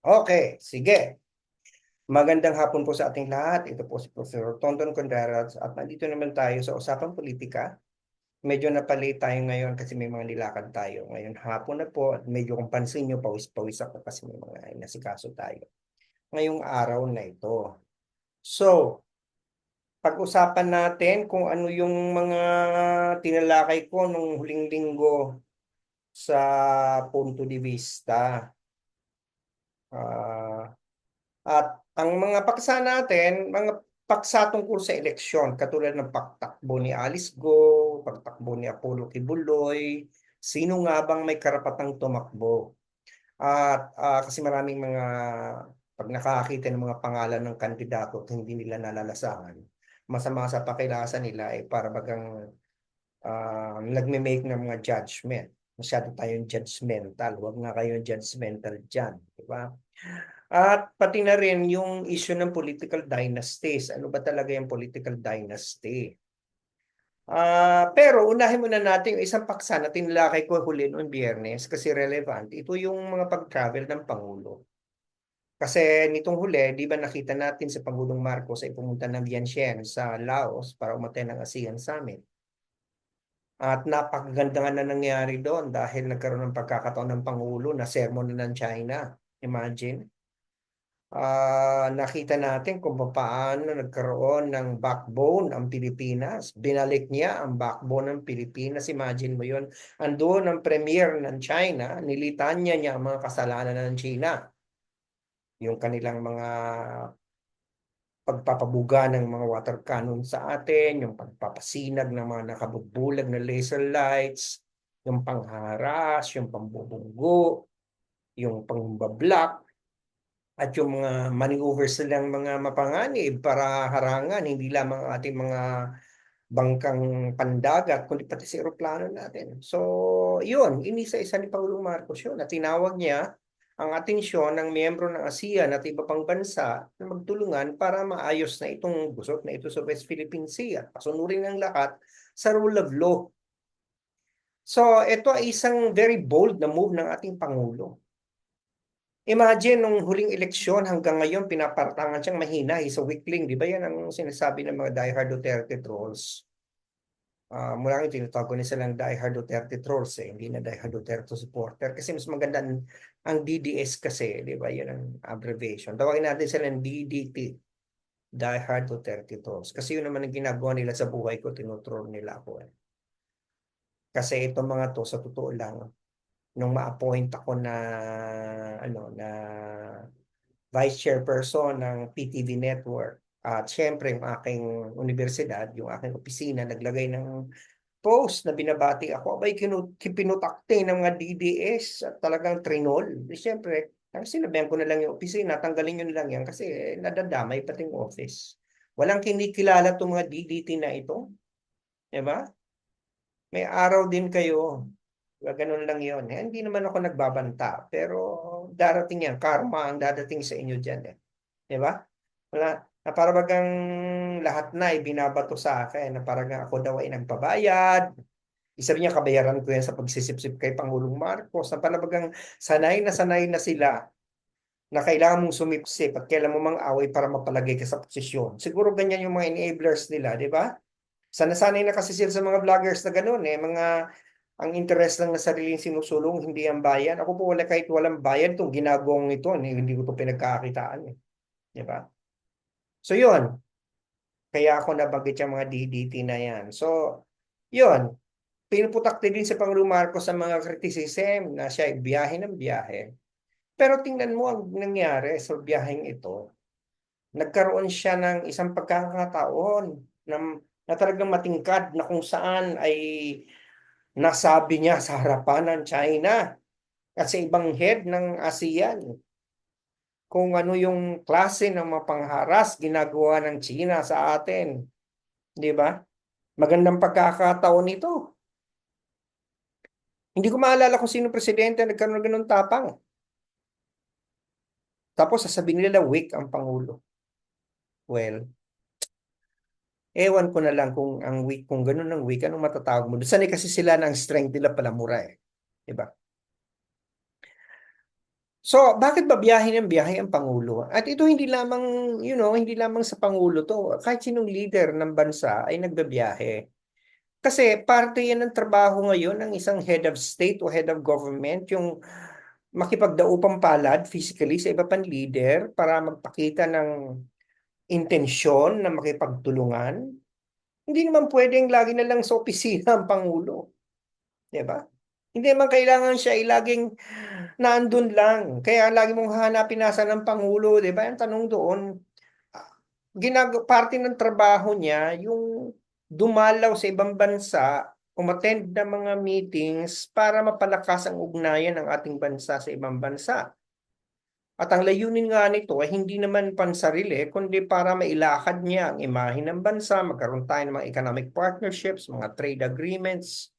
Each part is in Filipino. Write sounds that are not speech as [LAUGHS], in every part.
Okay, sige. Magandang hapon po sa ating lahat. Ito po si Professor Tonton Contreras at nandito naman tayo sa Usapang Politika. Medyo napalate tayo ngayon kasi may mga nilakad tayo. Ngayon hapon na po at medyo kung pansin nyo, pawis-pawis ako kasi may mga inasikaso tayo. Ngayong araw na ito. So, pag-usapan natin kung ano yung mga tinalakay ko nung huling linggo sa punto de vista. Uh, at ang mga paksa natin, mga paksa tungkol sa eleksyon, katulad ng pagtakbo ni Alice Go, pagtakbo ni Apollo Kibuloy, sino nga bang may karapatang tumakbo? At uh, kasi maraming mga, pag nakakita ng mga pangalan ng kandidato at hindi nila nalalasahan, masama sa pakilasan nila ay eh, para bagang uh, nagme-make ng mga judgment. Masyado tayong judgmental. Huwag na kayong judgmental dyan. Di ba? At pati na rin yung issue ng political dynasties. Ano ba talaga yung political dynasty? Uh, pero unahin muna natin yung isang paksa na tinilakay ko huli noong biyernes kasi relevant. Ito yung mga pag-travel ng Pangulo. Kasi nitong huli, di ba nakita natin sa Pangulong Marcos ay pumunta ng Vientiane sa Laos para umatay ng ASEAN Summit. At napakaganda nga na nangyari doon dahil nagkaroon ng pagkakataon ng Pangulo na sermon na ng China. Imagine. Uh, nakita natin kung paano nagkaroon ng backbone ang Pilipinas. Binalik niya ang backbone ng Pilipinas. Imagine mo yun. Ando ang premier ng China, nilitan niya niya ang mga kasalanan ng China. Yung kanilang mga pagpapabuga ng mga water cannon sa atin, yung pagpapasinag ng mga nakabugbulag na laser lights, yung pangharas, yung pambubunggo, yung pangbablock, at yung mga maneuvers nilang mga mapanganib para harangan hindi lamang ating mga bangkang pandagat, kundi pati sa aeroplano natin. So, yun, inisa-isa ni Pangulong Marcos yun. At tinawag niya ang atensyon ng miyembro ng ASEAN at iba pang bansa na magtulungan para maayos na itong gusot na ito sa West Philippine Sea at pasunurin ng lahat sa rule of law. So, ito ay isang very bold na move ng ating Pangulo. Imagine nung huling eleksyon hanggang ngayon pinapartangan siyang mahina, he's a weakling, di ba yan ang sinasabi ng mga diehard Duterte trolls? Uh, mula ngayon, tinatawag na silang diehard Duterte trolls eh, hindi na diehard Duterte supporter. Kasi mas maganda ang, ang DDS kasi, di ba? Yun ang abbreviation. Tawagin natin sila ng DDT, diehard Duterte trolls. Kasi yun naman ang ginagawa nila sa buhay ko, tinutroll nila ako eh. Kasi itong mga to, sa totoo lang, nung ma-appoint ako na, ano, na vice chairperson ng PTV Network, at syempre, yung aking universidad, yung aking opisina, naglagay ng post na binabati ako. Abay, pinutakte ng mga DDS at talagang trinol. Di syempre, ang sinabihan ko na lang yung opisina, tanggalin na lang yan kasi nadadamay pati yung office. Walang kinikilala itong mga DDT na ito. Diba? May araw din kayo. Diba? Ganun lang yun. Eh, hindi naman ako nagbabanta. Pero darating yan. Karma ang dadating sa inyo dyan. Eh. Diba? Wala, na para bagang lahat na ibinabato sa akin na parang ako daw ay nagpabayad. Isa niya kabayaran ko yan sa pagsisipsip kay Pangulong Marcos na palabagang sanay na sanay na sila na kailangan mong sumipsip at kailan mo mang away para mapalagay ka sa posisyon. Siguro ganyan yung mga enablers nila, di ba? Sana-sanay na kasi sila sa mga vloggers na gano'n eh. Mga ang interest lang na sariling sinusulong, hindi ang bayan. Ako po wala kahit walang bayan itong ginagawang ito. Eh, hindi ko ito pinagkakakitaan eh. Di ba? So yun. Kaya ako nabanggit yung mga DDT na yan. So, yun. Pinuputakti din si Pangulong Marcos sa mga criticism na siya ay biyahe ng biyahe. Pero tingnan mo ang nangyari sa biyaheng ito. Nagkaroon siya ng isang pagkakataon na, na talagang matingkad na kung saan ay nasabi niya sa harapan ng China at sa ibang head ng ASEAN kung ano yung klase ng mga pangharas ginagawa ng China sa atin. Di ba? Magandang pagkakataon ito. Hindi ko maalala kung sino presidente nagkaroon ng ganun tapang. Tapos sasabihin nila weak ang Pangulo. Well, ewan ko na lang kung ang weak, kung ganun ang weak, anong matatawag mo? Sanay kasi sila ng strength nila pala mura eh. Diba? So, bakit ba biyahe ng biyahe ang Pangulo? At ito hindi lamang, you know, hindi lamang sa Pangulo to. Kahit sinong leader ng bansa ay nagbabiyahe. Kasi parte yan ng trabaho ngayon ng isang head of state o head of government, yung makipagdaupang palad physically sa iba pang leader para magpakita ng intensyon na makipagtulungan. Hindi naman pwedeng lagi na lang sa opisina ang Pangulo. Di ba? Hindi naman kailangan siya ay laging naandun lang. Kaya lagi mong hanapin nasa ng Pangulo, di ba? Ang tanong doon, ginag parte ng trabaho niya yung dumalaw sa ibang bansa, umattend ng mga meetings para mapalakas ang ugnayan ng ating bansa sa ibang bansa. At ang layunin nga nito ay hindi naman pansarili, kundi para mailakad niya ang imahe ng bansa, magkaroon tayo ng mga economic partnerships, mga trade agreements,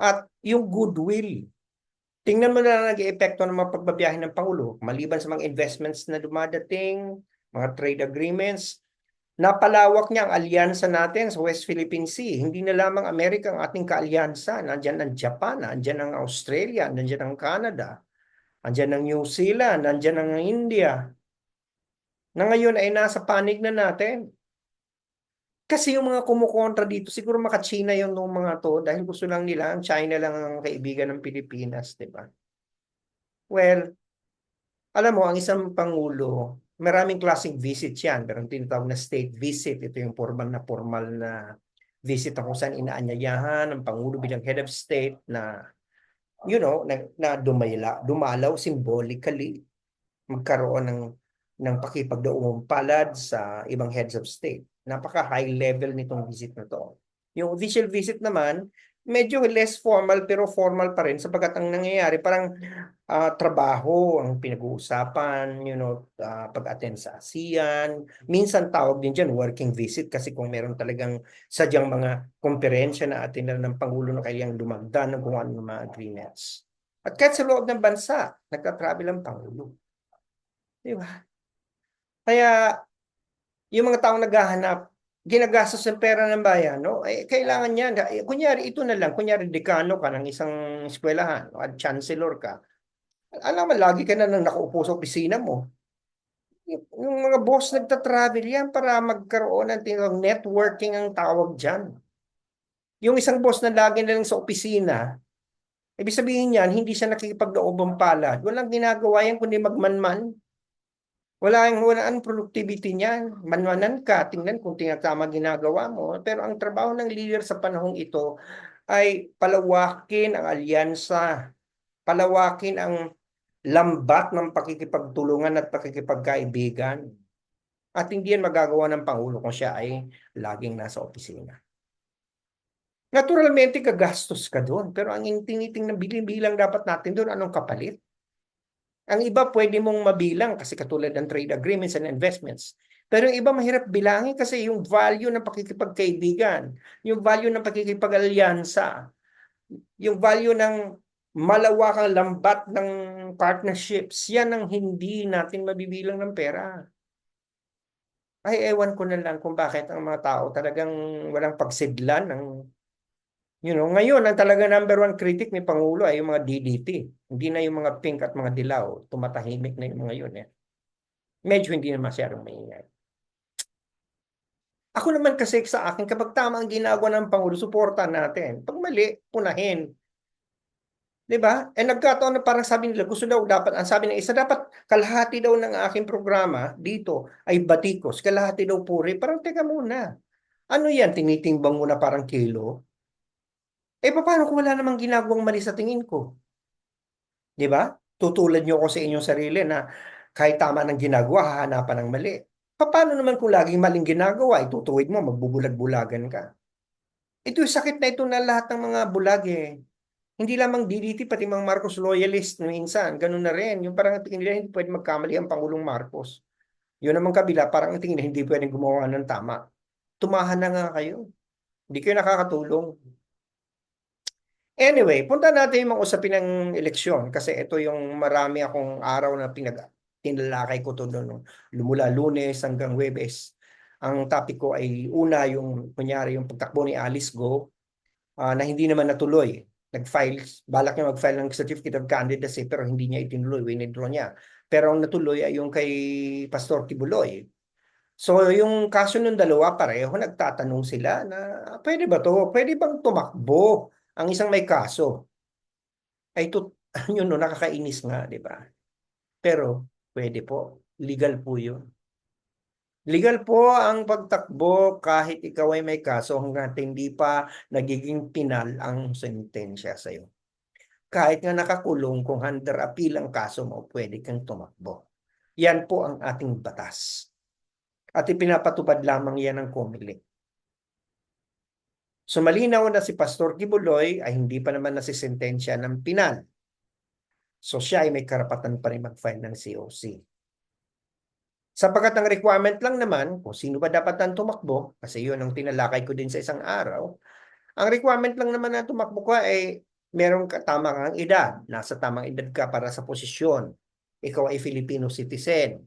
at yung goodwill. Tingnan mo na nag-epekto ng mga pagbabiyahe ng Pangulo, maliban sa mga investments na dumadating, mga trade agreements, napalawak niya ang alyansa natin sa West Philippine Sea. Hindi na lamang Amerika ang ating kaalyansa. Nandiyan ang Japan, nandiyan ang Australia, nandiyan ang Canada, nandiyan ang New Zealand, nandiyan ang India. Na ngayon ay nasa panig na natin. Kasi yung mga kumukontra dito, siguro maka-China yung nung mga to dahil gusto lang nila, ang China lang ang kaibigan ng Pilipinas, di ba? Well, alam mo, ang isang pangulo, maraming klaseng visit yan. Pero ang tinatawag na state visit, ito yung formal na formal na visit na kung saan inaanyayahan ng pangulo bilang head of state na, you know, na, na dumayla, dumalaw symbolically magkaroon ng ng pakipagdaumang palad sa ibang heads of state napaka-high level nitong visit na to. Yung official visit naman, medyo less formal pero formal pa rin sapagkat ang nangyayari parang uh, trabaho ang pinag-uusapan, you know, uh, pag-attend sa ASEAN. Minsan tawag din dyan working visit kasi kung meron talagang sadyang mga komperensya na atin na ng Pangulo na kailangang dumagdan ng kung ano mga agreements. At kahit sa loob ng bansa, nagka-travel ang Pangulo. Di ba? Kaya yung mga taong naghahanap, ginagastos ng pera ng bayan, no? Eh, kailangan niyan. Eh, kunyari, ito na lang. Kunyari, dekano ka ng isang eskwelahan at chancellor ka. Alam mo, lagi ka na nang nakaupo sa opisina mo. Yung mga boss nagta-travel yan para magkaroon ng tinawag networking ang tawag dyan. Yung isang boss na lagi na lang sa opisina, ibig sabihin niyan, hindi siya nakikipag-loob palad. Walang ginagawa yan kundi magmanman. Wala yung wala ang productivity niyan. Manwanan ka, tingnan kung tinatama ginagawa mo. Pero ang trabaho ng leader sa panahong ito ay palawakin ang alyansa, palawakin ang lambat ng pakikipagtulungan at pakikipagkaibigan. At hindi yan magagawa ng Pangulo kung siya ay laging nasa opisina. Naturalmente, kagastos ka doon. Pero ang tiniting ng bilang dapat natin doon, anong kapalit? Ang iba pwede mong mabilang kasi katulad ng trade agreements and investments. Pero yung iba mahirap bilangin kasi yung value ng pakikipagkaibigan, yung value ng pakikipag-alyansa, yung value ng malawakang lambat ng partnerships, yan ang hindi natin mabibilang ng pera. Ay, ewan ko na lang kung bakit ang mga tao talagang walang pagsidlan ng You know, ngayon, ang talaga number one critic ni Pangulo ay yung mga DDT. Hindi na yung mga pink at mga dilaw. Tumatahimik na yung mga yun. Eh. Medyo hindi na masyadong maingay. Ako naman kasi sa akin, kapag tama ang ginagawa ng Pangulo, suporta natin. Pag mali, punahin. Ba? Eh nagkataon na parang sabi nila, gusto daw dapat, ang sabi ng isa, dapat kalahati daw ng aking programa dito ay batikos, kalahati daw puri. Parang teka muna. Ano yan? Tinitimbang mo na parang kilo? Eh, paano kung wala namang ginagawang mali sa tingin ko? Di ba? Tutulad niyo ako sa inyong sarili na kahit tama ng ginagawa, hahanapan ng mali. Paano naman kung laging maling ginagawa, itutuwid mo, magbubulag-bulagan ka? Ito yung sakit na ito na lahat ng mga bulag eh. Hindi lamang DDT, pati mga Marcos loyalist minsan, ganun na rin. Yung parang tingin nila hindi pwede magkamali ang Pangulong Marcos. Yun naman kabila, parang tingin nila hindi pwedeng gumawa ng tama. Tumahan na nga kayo. Hindi kayo nakakatulong. Anyway, punta natin yung mga usapin ng eleksyon kasi ito yung marami akong araw na pinag tinalakay ko to doon. Lumula lunes hanggang webes. Ang topic ko ay una yung kunyari yung pagtakbo ni Alice Go uh, na hindi naman natuloy. nag-file, balak niya mag-file ng certificate of candidacy pero hindi niya itinuloy, winidraw niya. Pero ang natuloy ay yung kay Pastor Tibuloy. So yung kaso ng dalawa pareho, nagtatanong sila na pwede ba to? Pwede bang tumakbo ang isang may kaso? Ay to, [LAUGHS] yun no, nakakainis nga, di ba? Pero pwede po, legal po yun. Legal po ang pagtakbo kahit ikaw ay may kaso hanggang hindi pa nagiging pinal ang sentensya sa iyo. Kahit nga nakakulong kung under appeal ang kaso mo, pwede kang tumakbo. Yan po ang ating batas. At ipinapatupad lamang yan ng COMELEC. So malinaw na si Pastor Kibuloy ay hindi pa naman nasisentensya ng pinal. So siya ay may karapatan pa rin mag-file ng COC. Sapagkat ang requirement lang naman, kung sino ba dapat nang tumakbo, kasi yun ang tinalakay ko din sa isang araw, ang requirement lang naman na tumakbo ka ay meron ka tama kang edad, nasa tamang edad ka para sa posisyon. Ikaw ay Filipino citizen.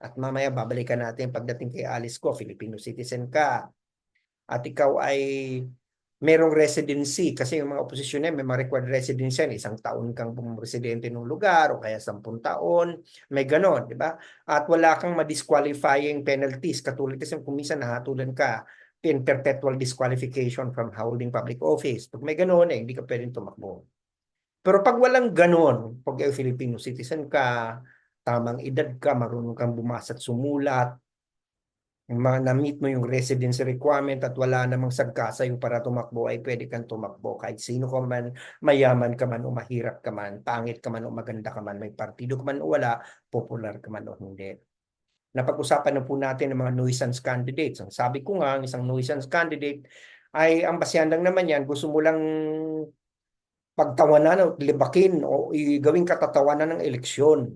At mamaya babalikan natin pagdating kay Alice ko, Filipino citizen ka. At ikaw ay merong residency kasi yung mga oposisyon may mga required residency yan. Isang taon kang residente ng lugar o kaya sampung taon. May ganon, di ba? At wala kang ma-disqualifying penalties. Katulad kasi kung minsan nahatulan ka in perpetual disqualification from holding public office. Pag may ganon, eh, hindi ka pwedeng tumakbo. Pero pag walang ganon, pag ay Filipino citizen ka, tamang edad ka, marunong kang bumasa at sumulat, na-meet mo yung residency requirement at wala namang sagkasa yung para tumakbo ay pwede kang tumakbo kahit sino ka man, mayaman ka man o mahirap ka man, pangit ka man o maganda ka man, may partido ka man o wala, popular ka man o hindi. Napag-usapan na po natin ng mga nuisance candidates. Ang sabi ko nga, ang isang nuisance candidate ay ang basihan lang naman yan, gusto mo lang pagtawanan o libakin o gawing katatawanan ng eleksyon.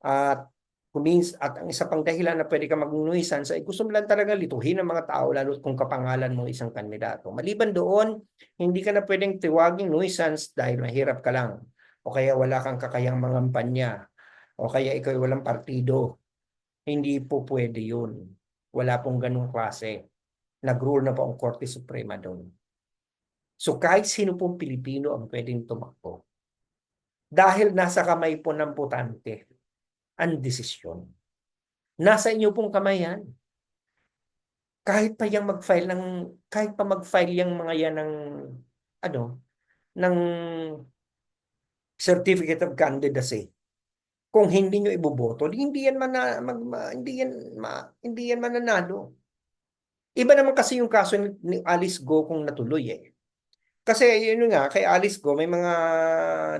At kumins at ang isa pang dahilan na pwede ka mag-nuisance ay gusto mo lang talaga lituhin ang mga tao lalo kung kapangalan mo isang kandidato. Maliban doon, hindi ka na pwedeng tiwaging nuisance dahil mahirap ka lang o kaya wala kang kakayang mangampanya o kaya ikaw walang partido. Hindi po pwede yun. Wala pong ganung klase. Nag-rule na po ang Korte Suprema doon. So kahit sino pong Pilipino ang pwedeng tumakbo. Dahil nasa kamay po ng botante ang desisyon. Nasa inyo pong kamay yan. Kahit pa yang mag-file ng kahit pa mag-file yang mga yan ng ano ng certificate of candidacy. Kung hindi niyo iboboto, hindi yan man mag, hindi yan ma, hindi yan mananalo. Iba naman kasi yung kaso ni, Alice Go kung natuloy eh. Kasi yun nga, kay Alice Go, may mga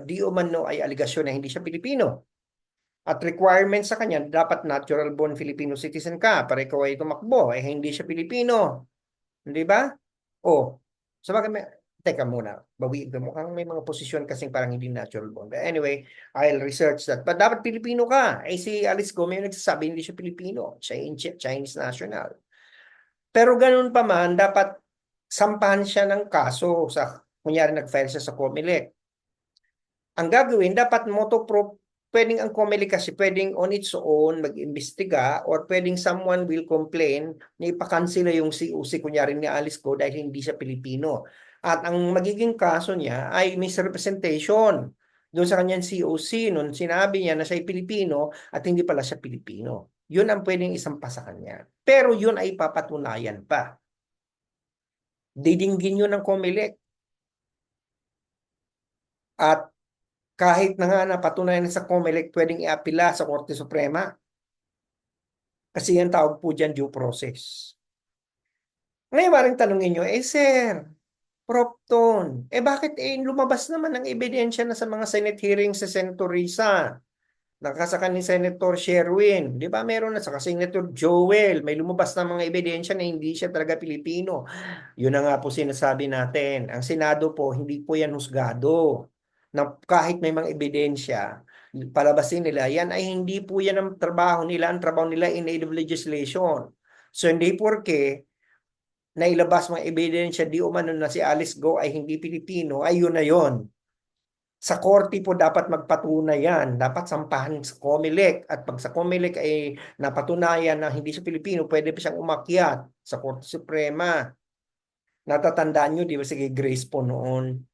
di umano ay aligasyon na hindi siya Pilipino. At requirement sa kanya, dapat natural born Filipino citizen ka para ikaw ay tumakbo. Eh, hindi siya Pilipino. Hindi ba? O, so bakit may, teka muna, bawi ko mukhang may mga posisyon kasing parang hindi natural born. But anyway, I'll research that. But dapat Pilipino ka. Eh si Alice Gomez nagsasabi hindi siya Pilipino. Chinese, Chinese national. Pero ganun pa man, dapat sampahan siya ng kaso sa, kunyari nag-file siya sa COMELEC. Ang gagawin, dapat motoproof pwedeng ang COMELEC kasi pwedeng on its own mag-imbestiga or pwedeng someone will complain na ipakansila yung COC kunyari ni Alice ko dahil hindi siya Pilipino. At ang magiging kaso niya ay misrepresentation doon sa kanyang COC nung sinabi niya na siya ay Pilipino at hindi pala siya Pilipino. Yun ang pwedeng isampa sa kanya. Pero yun ay papatunayan pa. Didinggin yun ng COMELEC. At kahit na nga napatunayan sa COMELEC, pwedeng iapila sa Korte Suprema. Kasi yan tawag po dyan due process. Ngayon, maring tanongin nyo, eh sir, Propton, eh bakit eh lumabas naman ang ebidensya na sa mga Senate hearings sa Senator Risa? Nakasaka ni Senator Sherwin, di ba meron na sa Senator Joel, may lumabas na mga ebidensya na hindi siya talaga Pilipino. Yun na nga po sinasabi natin. Ang Senado po, hindi po yan husgado na kahit may mga ebidensya, palabasin nila, yan ay hindi po yan ang trabaho nila. Ang trabaho nila in aid of legislation. So hindi porke nailabas mga ebidensya di umano na si Alice Go ay hindi Pilipino, ay yun na yun. Sa korte po dapat magpatunay yan. Dapat sampahan sa COMELEC. At pag sa COMELEC ay napatunayan na hindi siya Pilipino, pwede pa siyang umakyat sa Korte Suprema. Natatandaan nyo, di ba? Sige, Grace po noon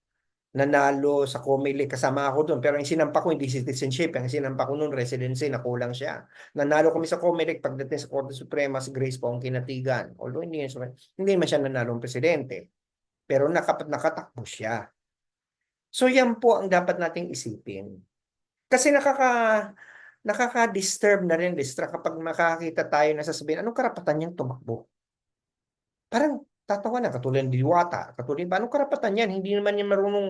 nanalo sa COMELEC, kasama ako doon. Pero ang sinampa ko hindi citizenship, ang sinampa ko noon residency, nakulang siya. Nanalo kami sa COMELEC pagdating sa Korte Suprema, si Grace po ang kinatigan. Although hindi, hindi naman siya nanalo ang presidente. Pero nakapat nakatakbo siya. So yan po ang dapat nating isipin. Kasi nakaka nakaka-disturb na rin, distract kapag makakita tayo na sasabihin, anong karapatan niyang tumakbo? Parang tatawa na, katulad ni Diwata, katulad ba, anong karapatan yan? Hindi naman yan marunong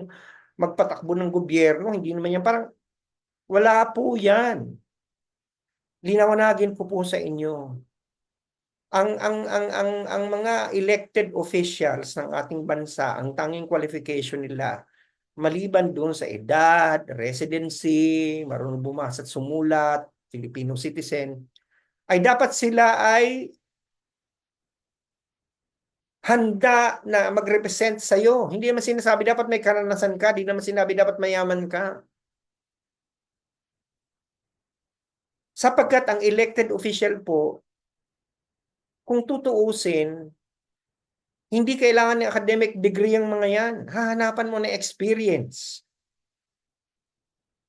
magpatakbo ng gobyerno, hindi naman yan, parang wala po yan. Linawanagin ko po sa inyo. Ang, ang, ang, ang, ang mga elected officials ng ating bansa, ang tanging qualification nila, maliban doon sa edad, residency, marunong bumasa at sumulat, Filipino citizen, ay dapat sila ay handa na mag-represent sa iyo. Hindi naman sinasabi dapat may karanasan ka, hindi naman sinabi dapat mayaman ka. Sapagkat ang elected official po, kung tutuusin, hindi kailangan ng academic degree ang mga yan. Hahanapan mo ng experience.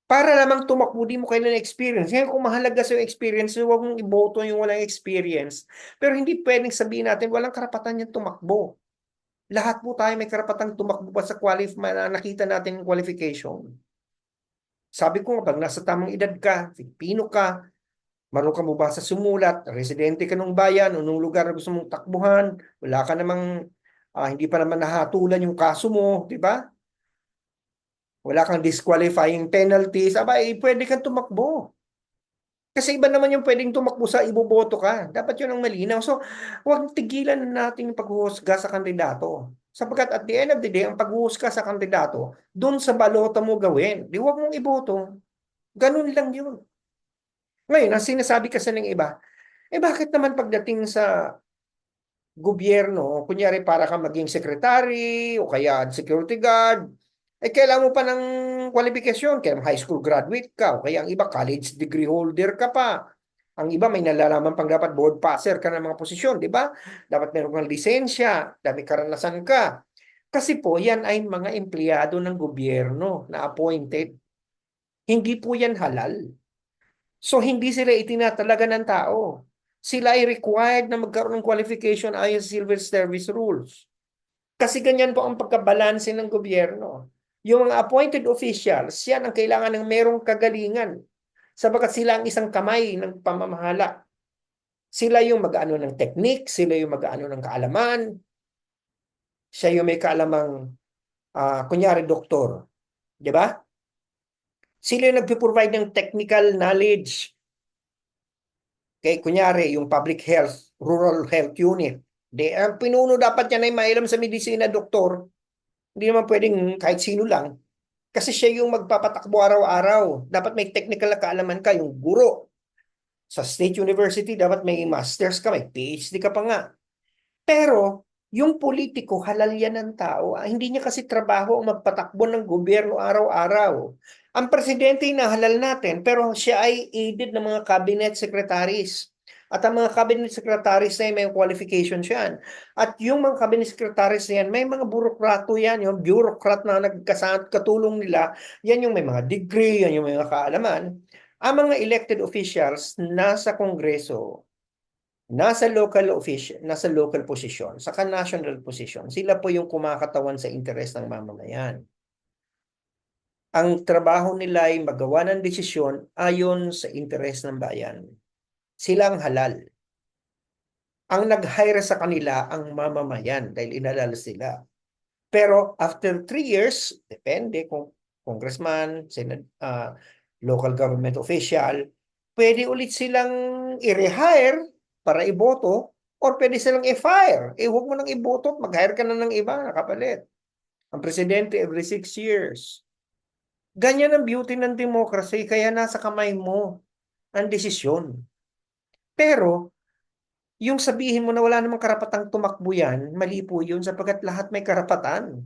Para lamang tumakbo, di mo kailangan ng experience. Ngayon, kung mahalaga sa experience, huwag mong iboto yung walang experience. Pero hindi pwedeng sabihin natin, walang karapatan niya tumakbo. Lahat po tayo may karapatang tumakbo pa sa qualif na nakita natin yung qualification. Sabi ko pag nasa tamang edad ka, Filipino ka, marunong ka mo sumulat, residente ka ng bayan, o nung lugar na gusto mong takbuhan, wala ka namang, ah, hindi pa naman nahatulan yung kaso mo, di ba? Wala kang disqualifying penalties, aba, eh, pwede kang tumakbo. Kasi iba naman yung pwedeng tumakbo sa iboboto ka. Dapat yun ang malinaw. So, huwag tigilan natin yung paghuhusga sa kandidato. Sapagkat at the end of the day, ang paghuhusga sa kandidato, dun sa balota mo gawin. Di huwag mong iboto. Ganun lang yun. Ngayon, ang sinasabi kasi ng iba, eh bakit naman pagdating sa gobyerno, kunyari para ka maging secretary o kaya security guard, eh kailangan mo pa ng kwalifikasyon, kaya high school graduate ka o kaya ang iba college degree holder ka pa. Ang iba may nalalaman pang dapat board passer ka ng mga posisyon, di ba? Dapat meron kang lisensya, dami karanasan ka. Kasi po, yan ay mga empleyado ng gobyerno na appointed. Hindi po yan halal. So hindi sila itinatalaga ng tao. Sila ay required na magkaroon ng qualification ayon sa civil service rules. Kasi ganyan po ang pagkabalanse ng gobyerno. Yung mga appointed officials, yan ang kailangan ng merong kagalingan. Sabagat sila ang isang kamay ng pamamahala. Sila yung mag-ano ng technique, sila yung mag-ano ng kaalaman. Siya yung may kaalamang, uh, kunyari, doktor. Di ba? Sila yung nagpo-provide ng technical knowledge. Kay kunyari, yung public health, rural health unit. Di, ang pinuno dapat yan ay mailam sa medisina, doktor. Hindi naman pwedeng kahit sino lang. Kasi siya yung magpapatakbo araw-araw. Dapat may technical na kaalaman ka, yung guro. Sa State University, dapat may master's ka, may PhD ka pa nga. Pero, yung politiko, halal yan ng tao. Ah, hindi niya kasi trabaho ang magpatakbo ng gobyerno araw-araw. Ang presidente inahalal natin, pero siya ay aided ng mga cabinet secretaries. At ang mga cabinet secretaries na yan, may qualifications yan. At yung mga cabinet secretaries na yan, may mga burokrato yan, yung bureaucrat na nagkasat katulong nila, yan yung may mga degree, yan yung may mga kaalaman. Ang mga elected officials nasa kongreso, nasa local official, nasa local position, saka national position, sila po yung kumakatawan sa interes ng mamamayan ang trabaho nila ay magawa ng desisyon ayon sa interes ng bayan. Sila ang halal. Ang nag-hire sa kanila ang mamamayan dahil inalala sila. Pero after three years, depende kung congressman, senate, uh, local government official, pwede ulit silang i-rehire para iboto or pwede silang i-fire. Eh, huwag mo nang iboto mag-hire ka na ng iba, nakapalit. Ang presidente every six years. Ganyan ang beauty ng democracy, kaya nasa kamay mo ang desisyon. Pero, yung sabihin mo na wala namang karapatang tumakbo yan, mali po yun sapagkat lahat may karapatan.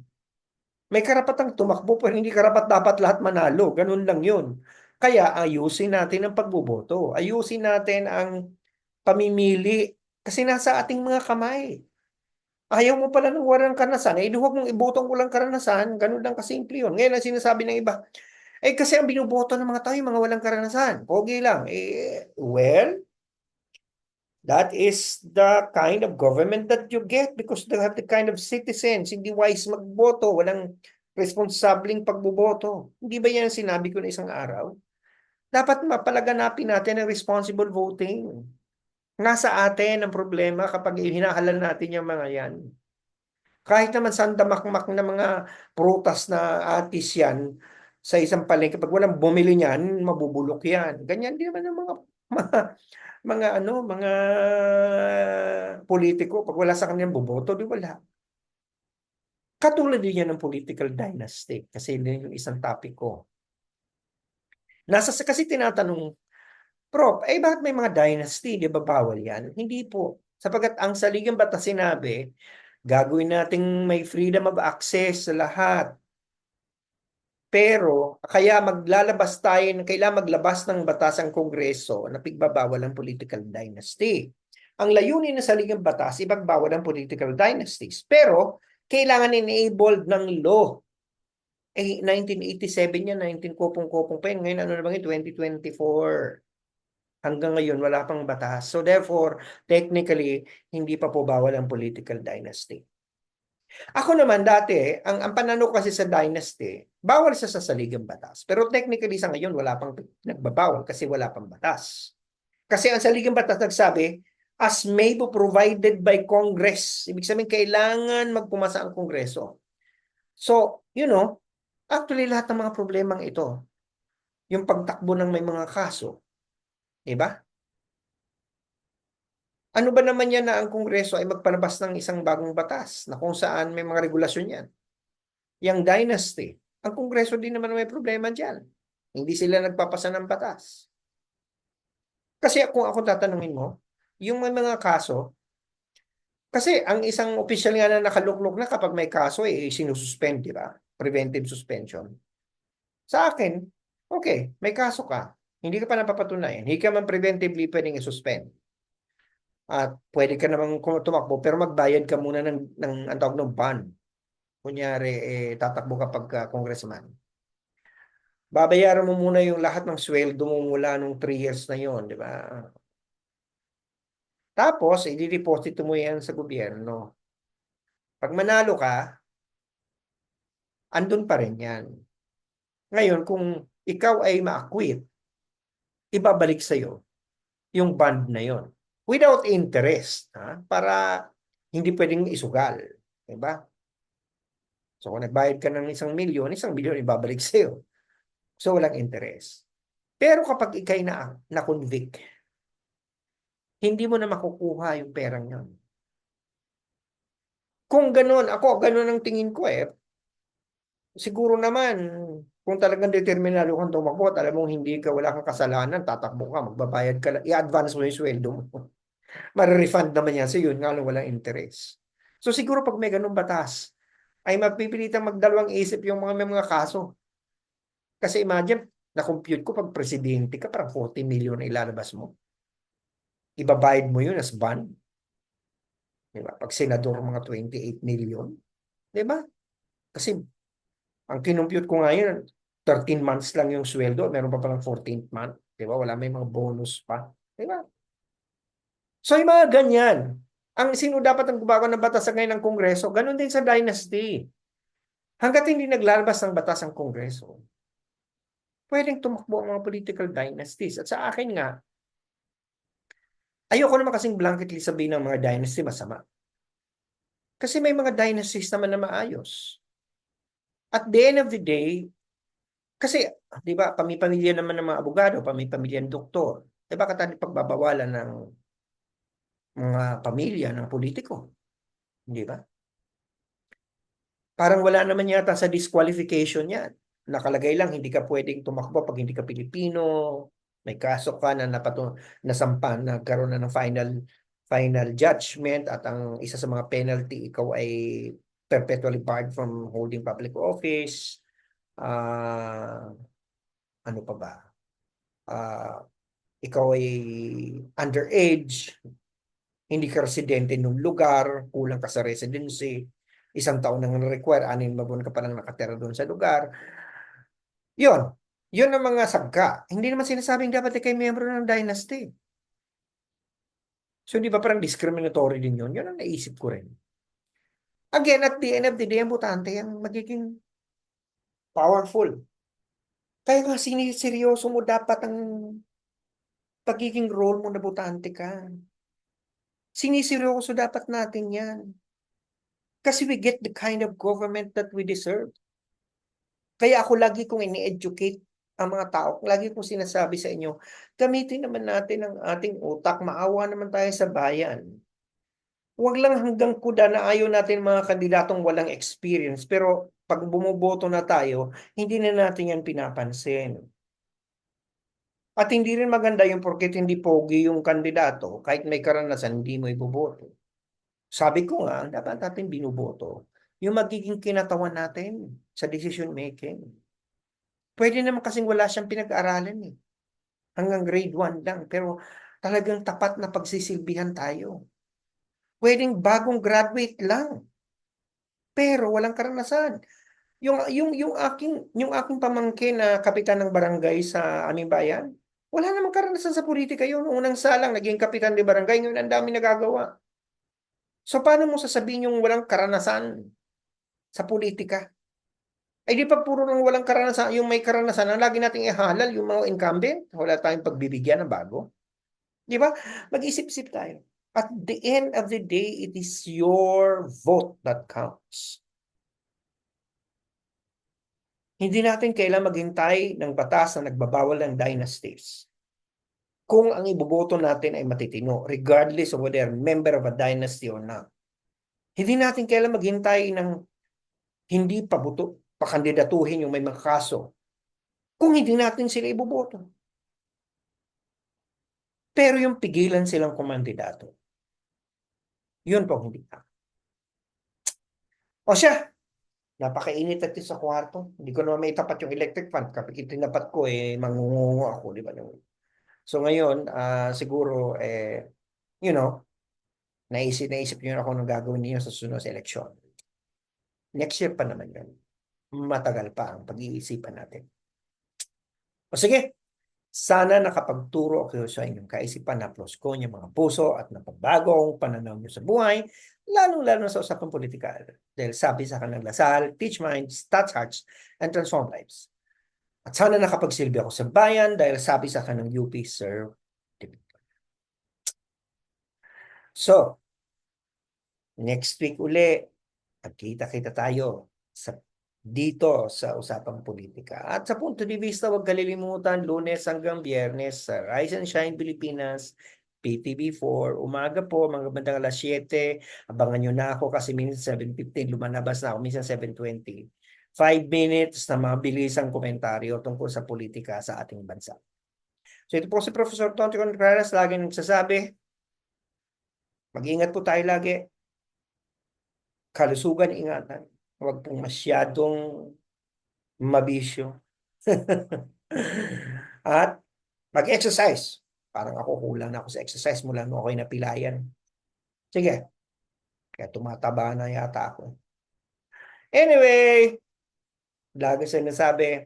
May karapatang tumakbo pero hindi karapat dapat lahat manalo. Ganun lang yun. Kaya ayusin natin ang pagboboto. Ayusin natin ang pamimili kasi nasa ating mga kamay. Ayaw mo pala ng walang karanasan, eh, huwag mong iboto ang walang karanasan, ganun lang kasimple yun. Ngayon ang sinasabi ng iba, eh kasi ang binoboto ng mga tao, yung mga walang karanasan. Pogi lang. Eh, well, that is the kind of government that you get because they have the kind of citizens. Hindi wise magboto, walang responsableng pagboboto. Hindi ba yan sinabi ko na isang araw? Dapat mapalaganapin natin ang responsible voting. Nasa atin ang problema kapag hinahalal natin yung mga yan. Kahit naman sandamakmak na mga prutas na atis yan sa isang palengke, pag walang bumili niyan, mabubulok yan. Ganyan din naman ang mga, mga, ano, mga politiko. Pag wala sa kanilang boboto, di wala. Katulad din yan ng political dynasty. Kasi yun yung isang topic ko. Nasa kasi tinatanong, Prof, eh bakit may mga dynasty? Di ba bawal yan? Hindi po. Sapagat ang saligang batas sinabi, gagawin nating may freedom of access sa lahat. Pero, kaya maglalabas tayo, kailangan maglabas ng batas ang Kongreso na pigbabawal ang political dynasty. Ang layunin ng saligang batas, ipagbawal ang political dynasties. Pero, kailangan enabled ng law eh, 1987 yan, 19 kopong-kopong pa yun. Ngayon, ano na ba yun? 2024. Hanggang ngayon, wala pang batas. So therefore, technically, hindi pa po bawal ang political dynasty. Ako naman dati, ang, ang panano kasi sa dynasty, bawal sa sasaligang batas. Pero technically sa ngayon, wala pang nagbabawal kasi wala pang batas. Kasi ang saligang batas nagsabi, as may be provided by Congress. Ibig sabihin, kailangan magpumasa ang Kongreso. So, you know, Actually, lahat ng mga problemang ito, yung pagtakbo ng may mga kaso, di ba? Ano ba naman yan na ang Kongreso ay magpalabas ng isang bagong batas na kung saan may mga regulasyon yan? Yang dynasty, ang Kongreso din naman may problema dyan. Hindi sila nagpapasa ng batas. Kasi kung ako tatanungin mo, yung may mga kaso, kasi ang isang official nga na nakaluklok na kapag may kaso, eh, sinususpend, di ba? preventive suspension. Sa akin, okay, may kaso ka. Hindi ka pa napapatunayan. Hindi ka man preventively pwedeng i-suspend. At pwede ka namang tumakbo pero magbayad ka muna ng, ng ang tawag ng bond. Kunyari, eh, tatakbo ka pagka congressman. Babayaran mo muna yung lahat ng sweldo mo mula nung 3 years na yon, di ba? Tapos, i-deposit mo yan sa gobyerno. Pag manalo ka, andun pa rin yan. Ngayon, kung ikaw ay ma-acquit, ibabalik sa'yo yung bond na yon without interest ha? para hindi pwedeng isugal. Diba? So kung nagbayad ka ng isang milyon, isang milyon ibabalik [LAUGHS] sa'yo. So walang interest. Pero kapag ikay na, na-convict, hindi mo na makukuha yung perang yon. Kung ganun, ako, ganun ang tingin ko eh, siguro naman, kung talagang determinado kang tumakbo alam mong hindi ka, wala kang kasalanan, tatakbo ka, magbabayad ka i-advance mo yung sweldo mo. [LAUGHS] Mare-refund naman yan sa yun, nga lang walang interest. So siguro pag may ganung batas, ay mapipilitang magdalawang isip yung mga may mga kaso. Kasi imagine, na-compute ko pag presidente ka, parang 40 million na ilalabas mo. Ibabayad mo yun as bond. Diba? Pag senador, mga 28 million. Diba? Kasi ang kinumpute ko ngayon, 13 months lang yung sweldo, meron pa palang 14th month. Di ba? Wala may mga bonus pa. Di ba? So yung mga ganyan, ang sino dapat ang gumagawa ng batas sa ngayon ng Kongreso, ganun din sa dynasty. Hanggat hindi naglalabas ng batas ang Kongreso, pwedeng tumakbo ang mga political dynasties. At sa akin nga, ayoko naman kasing blanketly sabihin ng mga dynasty masama. Kasi may mga dynasties naman na maayos at the end of the day, kasi, di ba, pamipamilya naman ng mga abogado, pamipamilya ng doktor. Di ba, katali pagbabawalan ng mga pamilya ng politiko. Di ba? Parang wala naman yata sa disqualification yan. Nakalagay lang, hindi ka pwedeng tumakbo pag hindi ka Pilipino, may kaso ka na napato, nasampan, nagkaroon na ng final final judgment at ang isa sa mga penalty, ikaw ay perpetually barred from holding public office. Uh, ano pa ba? Uh, ikaw ay underage. hindi ka residente ng lugar, kulang ka sa residency, isang taon nang require, anin buwan ka pa lang nakatira doon sa lugar. Yun, yun ang mga sagka. Hindi naman sinasabing dapat ikay miyembro ng dynasty. So, di ba parang discriminatory din yun? Yun ang naisip ko rin. Again, at the end of the day, ang butante ang magiging powerful. Kaya nga siniseryoso mo dapat ang pagiging role mo na butante ka. Siniseryoso dapat natin yan. Kasi we get the kind of government that we deserve. Kaya ako lagi kong ini-educate ang mga tao. Lagi kong sinasabi sa inyo, gamitin naman natin ang ating utak. Maawa naman tayo sa bayan. Huwag lang hanggang kuda na ayaw natin mga kandidatong walang experience. Pero pag bumuboto na tayo, hindi na natin yan pinapansin. At hindi rin maganda yung porket hindi pogi yung kandidato, kahit may karanasan, hindi mo iboboto. Sabi ko nga, dapat natin binuboto yung magiging kinatawan natin sa decision making. Pwede naman kasing wala siyang pinag-aaralan eh. Hanggang grade 1 lang. Pero talagang tapat na pagsisilbihan tayo. Pwedeng bagong graduate lang. Pero walang karanasan. Yung yung yung aking yung aking pamangkin na kapitan ng barangay sa aming bayan, wala namang karanasan sa politika yun. Unang salang naging kapitan ng barangay, ngayon ang dami nagagawa. So paano mo sasabihin yung walang karanasan sa politika? Ay di pa puro nang walang karanasan, yung may karanasan, ang lagi nating ihalal yung mga incumbent, wala tayong pagbibigyan ng bago. Di ba? Mag-isip-isip tayo. At the end of the day, it is your vote that counts. Hindi natin kailan maghintay ng batas na nagbabawal ng dynasties. Kung ang iboboto natin ay matitino, regardless of whether member of a dynasty or not. Hindi natin kailan maghintay ng hindi pabuto, pakandidatuhin yung may mga kaso kung hindi natin sila iboboto. Pero yung pigilan silang kumandidato, yun po hindi ka. O siya, napakainit at sa kwarto. Hindi ko naman may tapat yung electric fan. Kapag itinapat ko, eh, mangungungo ako, di ba? So ngayon, uh, siguro, eh, you know, naisip, naisip nyo ako ng gagawin niyo sa sunod sa eleksyon. Next year pa naman yun. Matagal pa ang pag-iisipan natin. O sige, sana nakapagturo ako sa inyong kaisipan na ko yung mga puso at napagbago ang pananaw nyo sa buhay, lalong-lalo sa usapang politika. Dahil sabi sa kanang lasal, teach minds, touch hearts, and transform lives. At sana nakapagsilbi ako sa bayan dahil sabi sa kanang UP, Sir. So, next week uli, Magkita-kita tayo sa dito sa usapang politika. At sa punto de vista, huwag kalilimutan, lunes hanggang biyernes sa Rise and Shine Pilipinas, PTV4, umaga po, mga bandang alas 7. Abangan nyo na ako kasi minsan 7.15, lumanabas na ako, minsan 7.20. 5 minutes na mabilisang komentaryo tungkol sa politika sa ating bansa. So ito po si Professor Tonti Contreras, lagi nagsasabi, mag-ingat po tayo lagi kalusugan ingatan. Huwag pong masyadong mabisyo. [LAUGHS] At mag-exercise. Parang ako kulang na ako sa exercise mula nung ako'y napilayan. Sige. Kaya tumataba na yata ako. Anyway, lagi sa nasabi,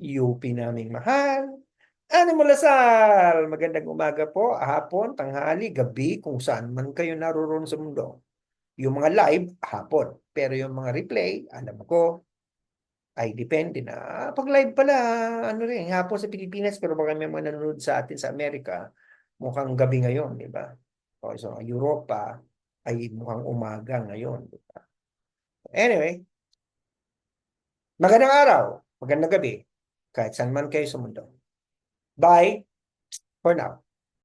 UP naming mahal. Ano mo lasal? Magandang umaga po, hapon, tanghali, gabi, kung saan man kayo naroon sa mundo. Yung mga live, hapon. Pero yung mga replay, alam ko, ay depende na. Pag live pala, ano rin, hapon sa Pilipinas, pero baka may mga nanonood sa atin sa Amerika, mukhang gabi ngayon, di ba? O so, Europa ay mukhang umaga ngayon, di ba? Anyway, magandang araw, magandang gabi, kahit saan man kayo sa mundo. Bye for now.